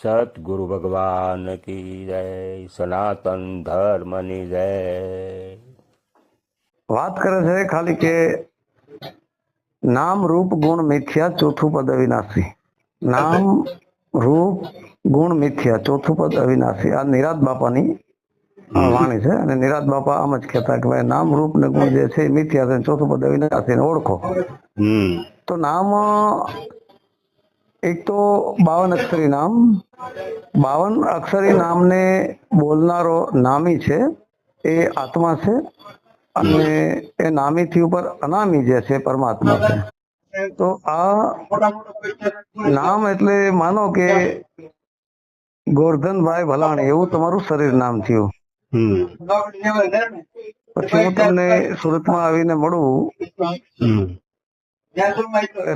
સતગુરુ ભગવાન કી જય સનાતન ધર્મની જય વાત કરે છે ખાલી કે નામ રૂપ ગુણ મિથ્યા, ચોથું પદ અવિનાશી. નામ રૂપ ગુણ મિથ્યા, ચોથું પદ અવિનાશી. આ નિરાત બાપાની આ વાણી છે અને નિરાત બાપા આમ જ કહેતા કે ભાઈ નામ રૂપ ને ગુણ જે છે મિથ્યા છે ચોથું પદ અવિનાશ ઓળખો. તો નામ એક તો બાવન અક્ષરી નામ. બાવન અક્ષરી નામને બોલનારો નામી છે એ આત્મા છે અને એ નામીથી ઉપર અનામી જે છે પરમાત્મા છે. તો આ નામ એટલે માનો કે ગોરધનભાઈ ભલાણી એવું તમારું શરીર નામ થયું. પછી હું તમને સુરતમાં આવીને મળું.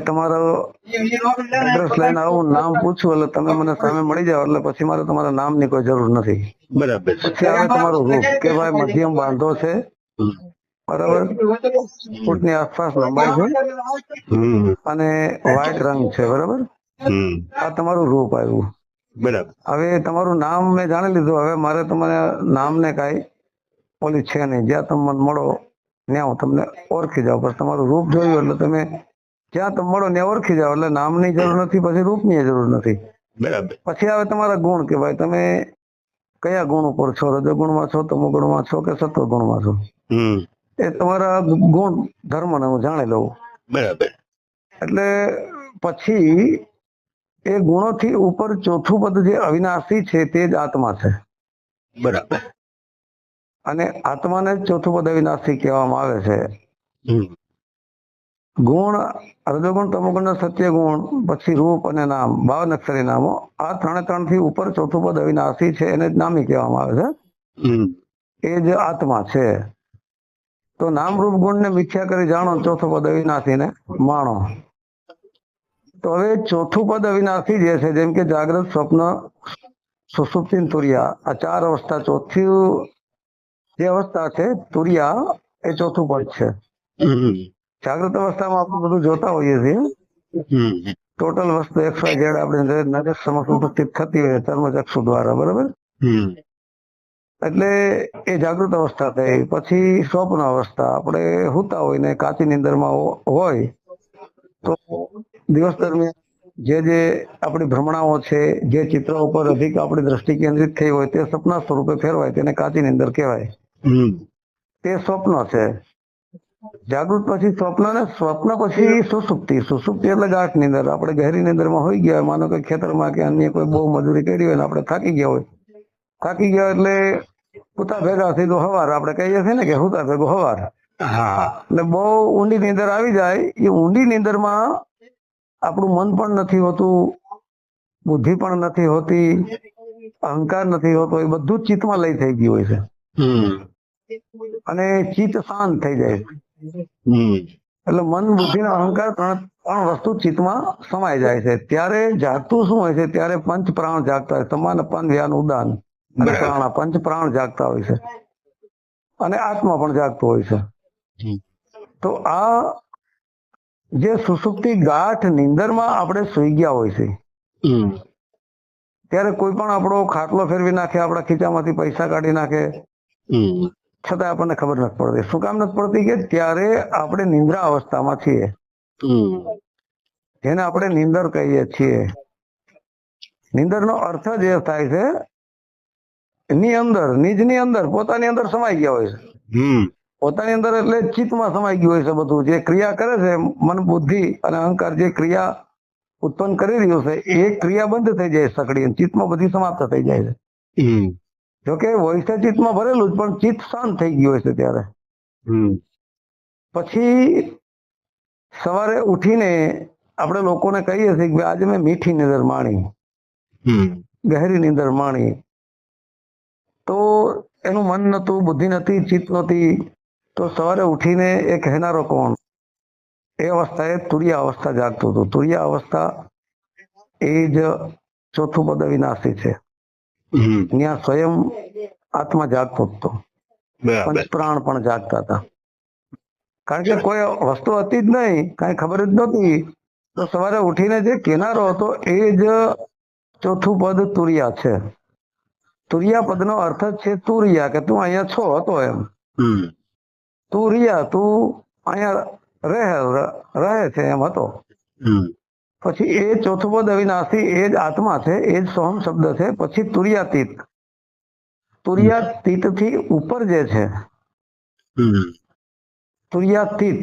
તમારો એડ્રેસ લઈને આવું નામ પૂછું એટલે તમે મને સામે મળી જાઓ એટલે પછી મારે તમારા નામની કોઈ જરૂર નથી. બરાબર પછી આવે તમારું રૂપ કે ભાઈ મધ્યમ બાંધો છે. બરાબર? ફૂટની આસપાસ લંબાઈ છે. હમ. અને વ્હાઈટ રંગ છે બરાબર? આ તમારું રૂપ આવ્યું. બરાબર. હવે તમારું નામ મેં જાણી લીધું. હવે મારે તમારા નામને કાંઈ ઓલી છે નહીં. જ્યાં તમે મને મળો ત્યાં હું તમને ઓળખી જાઉં. પણ તમારું રૂપ જોયું એટલે તમે જ્યાં તમે મળો ત્યાં ઓળખી જાઓ. એટલે નામની જરૂર નથી પછી રૂપની જરૂર નથી. બરાબર. પછી આવે તમારા ગુણ કે ભાઈ તમે કયા ગુણ ઉપર છો? રજોગુણમાં છો તમોગુણમાં છો કે સત્વગુણમાં છો? હમ. એ તમારા ગુણ ધર્મને હું જાણી લઉં. બરાબર. એટલે પછી એ ગુણોથી ઉપર ચોથું પદ જે અવિનાશી છે તે જ આત્મા છે. બરાબર. અને આત્માને ચોથું પદ અવિનાશી કહેવામાં આવે છે. ગુણ રજોગુણ તમોગુણ સત્ય ગુણ પછી રૂપ અને નામ બાવન અક્ષરી નામો આ ત્રણે ત્રણથી ઉપર ચોથું પદ અવિનાશી છે એને જ નામી કહેવામાં આવે છે. એ જ આત્મા છે. તો નામ રૂપ ગુણ ને મિથ્યા કરી જાણો ચોથું પદ અવિનાશી ને માણો. તો હવે ચોથું પદ અવિનાશી જે છે જેમ કે જાગ્રત સ્વપ્ન સુસુપ્તિ તુરિયા આ ચાર અવસ્થા ચોથી જે અવસ્થા છે તુરિયા એ ચોથું પદ છે. જાગ્રત અવસ્થામાં આપણે બધું જોતા હોઈએ છીએ. ટોટલ વસ્તુ એક્સ વાય ઝેડ આપણે નજર સમક્ષ ઉપસ્થિત થતી હોય ચર્મચક્ષુ દ્વારા બરાબર? હમ. એટલે એ જાગૃત અવસ્થા થઈ. પછી સ્વપ્ન અવસ્થા. આપણે હુતા હોય ને કાચી નિંદરમાં માં હોય તો દિવસ દરમિયાન જે જે આપણી ભ્રમણાઓ છે જે ચિત્ર ઉપર અધિક આપણી દ્રષ્ટિ કેન્દ્રિત થઈ હોય તે સપના સ્વરૂપે ફેરવાય તેને કાચી અંદર કહેવાય. તે સ્વપ્ન છે. જાગૃત પછી સ્વપ્ન ને સ્વપ્ન પછી સુસુપ્તિ. સુસુપ્તિ એટલે ગાંઠ અંદર. આપણે ગહેરી નિંદરમાં હોઈ ગયા હોય માનો કે ખેતરમાં કે અન્ય કોઈ બહુ મજૂરી કરી હોય ને આપણે થાકી ગયા હોય. થાકી ગયા એટલે પૂતા ભેગા સીધું હવાર. આપણે કહીએ છીએ ને કે હુતા ભેગો હવાર. એટલે બહુ ઊંડી નીંદર આવી જાય. એ ઊંડી નીંદરમાં આપણું મન પણ નથી હોતું બુદ્ધિ પણ નથી હોતી અહંકાર નથી હોતો એ બધું જ ચિત્તમાં લઈ થઈ ગયું હોય છે. અને ચિત્ત શાંત થઈ જાય એટલે મન બુદ્ધિ અને અહંકાર ત્રણ ત્રણ વસ્તુ ચિત્તમાં સમાઈ જાય છે. ત્યારે જાગતું શું હોય છે? ત્યારે પંચ પ્રાણ જાગતા હોય સમાન પંચ વ્યાન ઉદાન અને પ્રાણ. પંચ પ્રાણ જાગતા હોય છે. અને આત્મા પણ જાગતો હોય છે. તો આ જે સુસુપ્તિ ગાંઠ નિંદરમાં આપણે સુઈ ગયા હોય છે. ત્યારે કોઈ પણ આપણો ખાટલો ફેરવી નાખે આપણા ખીચામાંથી પૈસા કાઢી નાખે. છતાં આપણને ખબર નથી પડતી. શું કામ નથી પડતી કે ત્યારે આપણે નિંદ્રા અવસ્થામાં છીએ. જેને આપણે નિંદર કહીએ છીએ. નિંદરનો અર્થ જ એ થાય છે ની અંદર નીજની અંદર પોતાની અંદર સમાઈ ગયા હોય છે. પોતાની અંદર એટલે ચિત્તમાં સમાઈ ગયું હોય છે બધું. જે ક્રિયા કરે છે મન બુદ્ધિ અને અહંકાર જે ક્રિયા ઉત્પન્ન કરી રહ્યું છે એ ક્રિયા બંધ થઈ જાય સકડી ચિત્તમાં બધી સમાપ્ત થઈ જાય છે. જોકે વૈશ્ય ચિત્તમાં ભરેલું જ પણ ચિત્ત શાંત થઈ ગયું હોય છે ત્યારે. પછી સવારે ઉઠીને આપણે લોકોને કહીએ છીએ કે આજે મેં મીઠી નીંદર માણી. ગહેરી નીંદર માણી. તો એનું મન નતું બુદ્ધિ નથી ચિત્ત નહોતી. તો સવારે ઉઠીને એ કહેનારો કોણ? એ અવસ્થાએ તુરિયા અવસ્થા જાગતું હતું. તુરિયા અવસ્થા એ જ ચોથું પદ વિનાશી છે. ત્યાં સ્વયં આત્મા જાગતો હતો. પંચપ્રાણ પ્રાણ પણ જાગતા હતા. કારણ કે કોઈ વસ્તુ હતી જ નહીં કાંઈ ખબર જ નહોતી. તો સવારે ઉઠીને જે કિનારો હતો એ જ ચોથું પદ તુરિયા છે. તુરિયા પદનો અર્થ છે તુરિયા કે તું અહીંયા છો હતો એમ. તું રહ્યા તું અહીંયા રહે રહે છે એમ હતો. પછી એ ચોથો પદ અવિનાશી એ જ આત્મા છે એ જ સોહમ શબ્દ છે પછી તુરિયાતીત. તુરિયાતીતથી ઉપર જે છે તુરિયાતીત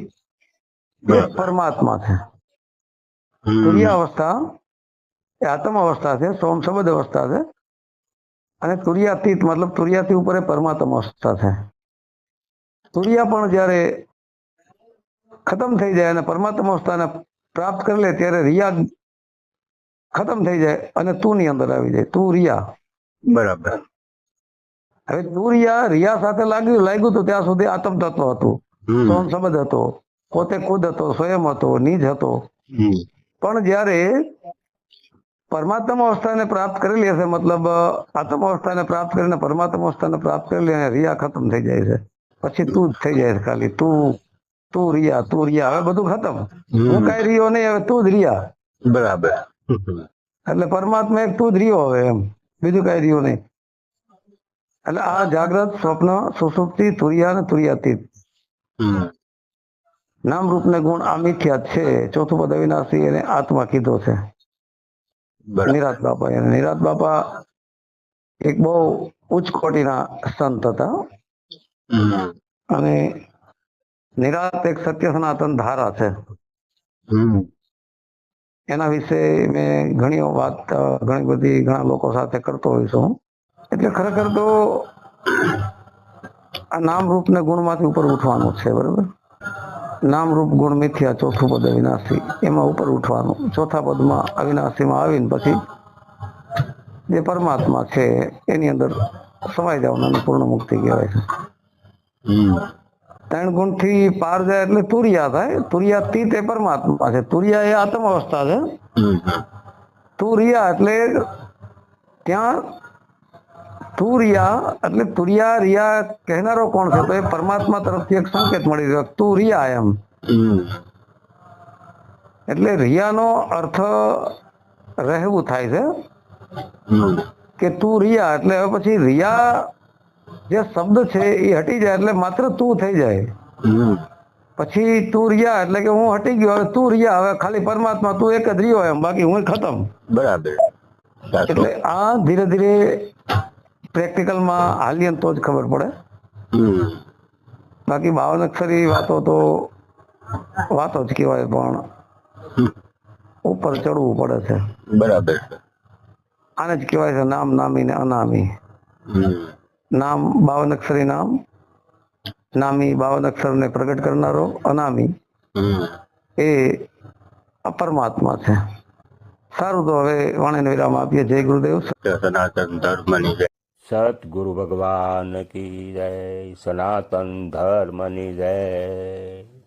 એ પરમાત્મા છે. તુર્ય અવસ્થા એ આત્મ અવસ્થા છે સોમ શબ્દ અવસ્થા છે અને તુર્યાતીત મતલબ તુર્યાથી ઉપર એ પરમાત્મા અવસ્થા છે. તુરિયા પણ જ્યારે ખતમ થઈ જાય અને પરમાત્મા સ્થાને પ્રાપ્ત કરી લે ત્યારે રિયા ખતમ થઈ જાય અને તું ની અંદર આવી જાય તું રિયા. બરાબર. હવે તું રિયા રિયા સાથે લાગ્યું લાગ્યું તો ત્યાં સુધી આત્મ તત્વ હતું. સોમ શબ્દ હતો પોતે ખુદ હતો સ્વયં હતો નિજ હતો. પણ જ્યારે પરમાત્મા અવસ્થાને પ્રાપ્ત કરી લે છે મતલબ આત્મ અવસ્થાને પ્રાપ્ત કરીને પરમાત્મા અવસ્થાને પ્રાપ્ત કરી અને રિયા ખતમ થઈ જાય છે. પછી તું જ થઈ જાય ખાલી. તું તું રિયા તું રિયા. હવે બધું ખતમ. હું કઈ રહ્યો નહીં હવે તું જ રિયા. બરાબર. એટલે પરમાત્મા એક તું જ રહ્યો હવે એમ. બીજું કઈ રહ્યું નહીં. એટલે આ જાગ્રત સ્વપ્ન સુસુપ્તિ તુરિયા અને તુરિયાતીત. નામ રૂપ ને ગુણ આ મિથ્યા છે. ચોથું પદ અવિનાશી એને આત્મા કીધો છે. નિરાત બાપા નિરાત બાપા એક બહુ ઉચ્ચ કોટીના સંત હતા. અને નિરાત એક સત્ય સનાતન ધારા છે. એના વિશે મેં ઘણી વાત ઘણી બધી ઘણા લોકો સાથે કરતો હોય છું. એટલે ખરેખર તો આ નામ રૂપ ને ગુણમાંથી ઉપર ઉઠવાનું છે બરાબર? નામ રૂપ ગુણ મિથ્યા ચોથું પદ અવિનાશી એમાં ઉપર ઉઠવાનું. ચોથા પદમાં અવિનાશીમાં આવીને પછી જે પરમાત્મા છે એની અંદર સમાઈ જવાનું પૂર્ણ મુક્તિ કહેવાય છે. ત્રણ ગુણથી પાર જાય એટલે તુરિયા થાય. તુરિયા થી તે પરમાત્મા છે. તુરિયા એ આત્મ અવસ્થા છે તુરિયા એટલે ત્યાં તુરિયા એટલે તુરિયા રિયા કહેનારો કોણ છે? તો એ પરમાત્મા તરફથી એક સંકેત મળી રહ્યો. તું રિયા એમ એટલે રિયાનો અર્થ રહેવું થાય છે કે તું રિયા એટલે હવે પછી રિયા જે શબ્દ છે એ હટી જાય એટલે માત્ર તું થઈ જાય. પછી તું રિયા એટલે કે હું હટી ગયો હવે તું રહ્યા હવે ખાલી પરમાત્મા તું એક જ રહ્યો એમ બાકી હું ખતમ. બરાબર. એટલે આ ધીરે ધીરે પ્રેક્ટિકલમાં હાલીએ તો જ ખબર પડે. હમ. બાકી બાવન અક્ષરી વાતો તો વાતો જ કહેવાય પણ ઉપર ચડવું પડે છે. બરાબર. આને જ કહેવાય છે નામ નામી ને અનામી. હમ. નામ બાવન અક્ષરી નામ નામી બાવન અક્ષર ને પ્રગટ કરનારો અનામી. એ અપરમાત્મા છે. સારું તો હવે વાણીને વિરામ આપીએ. જય ગુરુદેવ. સત્ય સનાતન ધર્મની જય. સતગુરુ ભગવાન કી જય સનાતન ધર્મની જય.